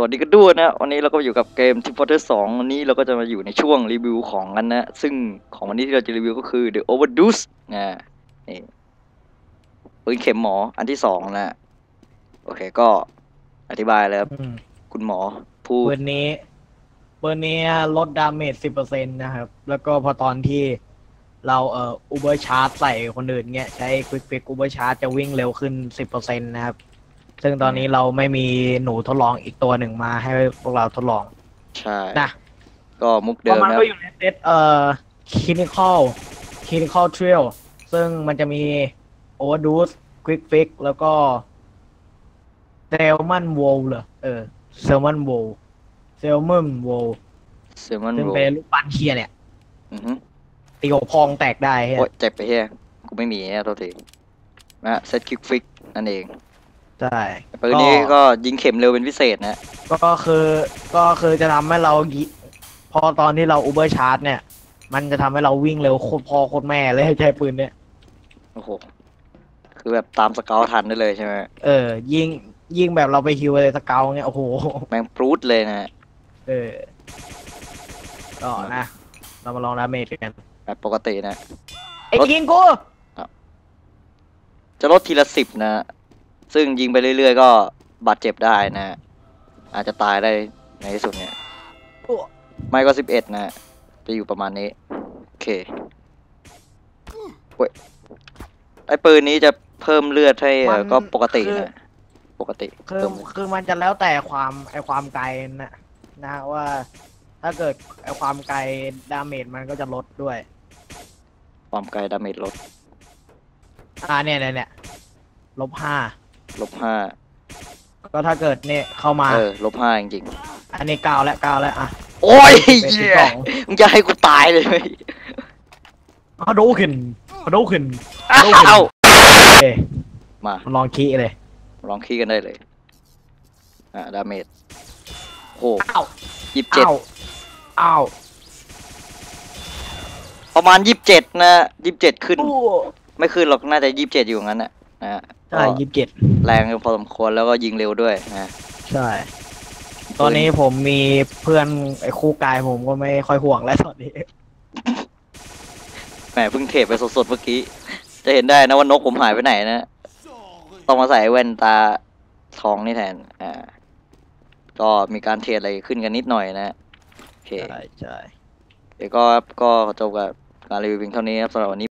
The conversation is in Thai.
สวัสดีกันด้วยนะวันนี้เราก็อยู่กับเกม Team Fortress 2วันนี้เราก็จะมาอยู่ในช่วงรีวิวของกันนะ ซึ่งของวันนี้ที่เราจะรีวิวก็คือ The Overdose นะนี่ปืนเข็มหมออันที่สองนะ โอเคก็อธิบายเลยครับอืมคุณหมอผู้ปืนนี้ปืนนี้ลดดาเมจสิบเปอร์เซ็นต์นะครับ แล้วก็พอตอนที่เราเอ่ออุเบอร์ชาร์จใส่คนอื่นเงี้ย ใช้ควิกฟิกอุเบอร์ชาร์จจะวิ่งเร็วขึ้นสิบเปอร์เซ็นต์นะครับ ซึ่งตอนนี้เราไม่มีหนูทดลองอีกตัวหนึ่งมาให้พวกเราทดลองใช่นะก็มุกเพเดิราะมมันนะก็อยู่ในเซตเอ่อคินิคอลคินิคอลทริลซึ่งมันจะมีโอเวอร์ดูสควิกฟิกแล้วก็เซลมันโวลเหรอเออเซลมันโวลเซลมันโวลเซมอนซึ่งโรเป็นลูกปั้นเฮียเนี่ยอือฮึตีหัวพองแตกได้เฮียโอ้ยเจ็บไปเฮียกูไม่มีนะตัวทีนะเซตคิกฟิกนั่นเอง ใช่ปืนนี้ก็ยิงเข็มเร็วเป็นพิเศษนะ ก็คือก็คือจะทำให้เรายิพอตอนที่เราอุเบอร์ชาร์จเนี่ย มันจะทำให้เราวิ่งเร็วโคตรพ่อโคตรแม่เลยใช้ปืนเนี่ยโอ้โหคือแบบตามสเกลทันได้เลยใช่ไหมเออ ยิงยิงแบบเราไปฮิวเลยสเกลเงี้ยโอ้โหแม่งพรูดเลยนะเออก็นะเรามาลองดาเมจกันแบบปกตินะไอ้ยิงกูจะลดทีละสิบนะ ซึ่งยิงไปเรื่อย ๆ ก็บาดเจ็บได้นะ อาจจะตายได้ในที่สุดเนี่ย ไม่ก็สิบเอ็ดนะ จะอยู่ประมาณนี้ โอเคเว้ยไอ้ปืนนี้จะเพิ่มเลือดให้เอ่อก็ปกตินะ ปกติคือคือมันจะแล้วแต่ความไอความไกลนะนะว่า ถ้าเกิดไอความไกลดาเมจมันก็จะลดด้วย ความไกลดาเมจลดอ่าเนี่ยเนี่ยเนี่ยลบห้า ลบห้าก็ถ้าเกิดเนี่ยเข้ามา เออลบห้าจริงอันนี้เก้าแล้วเก้าแล้วอะ ๆโอ้ยเป็นสิบเหี้ยสอง มึงจะให้กูตายเลยไหมฮาโดขึ้นฮาโดขึ้น อ้าเอาวเอ้ยมาลองคีย์เลยลองคีย์กันได้เลย อ่าดาเมจโหอ้าวยี่สิบเจ็ดอ้าวอ้าวประมาณยี่สิบเจ็ดนะยี่สิบเจ็ดขึ้นอู้ไม่ขึ้นหรอกน่าจะยี่สิบเจ็ดอยู่งั้นน่ะ นะฮะใช่ก็ยี่สิบเจ็ดแรงพอสมควรแล้วก็ยิงเร็วด้วยนะ ใช่ ตอนนี้ผมมีเพื่อนไอ้คู่กายผมก็ไม่ค่อยห่วงแล้วตอนนี้ แหมเพิ่งเทปไปสดๆเมื่อกี้ จะเห็นได้นะว่านกผมหายไปไหนนะต้องมาใส่แว่นตาทองนี่แทน อ่า ก็มีการเทรดอะไรขึ้นกันนิดหน่อยนะโอเคใช่ใช่ เดี๋ยวก็ก็จบกับการรีวิวเพียงเท่านี้ครับสำหรับวันนี้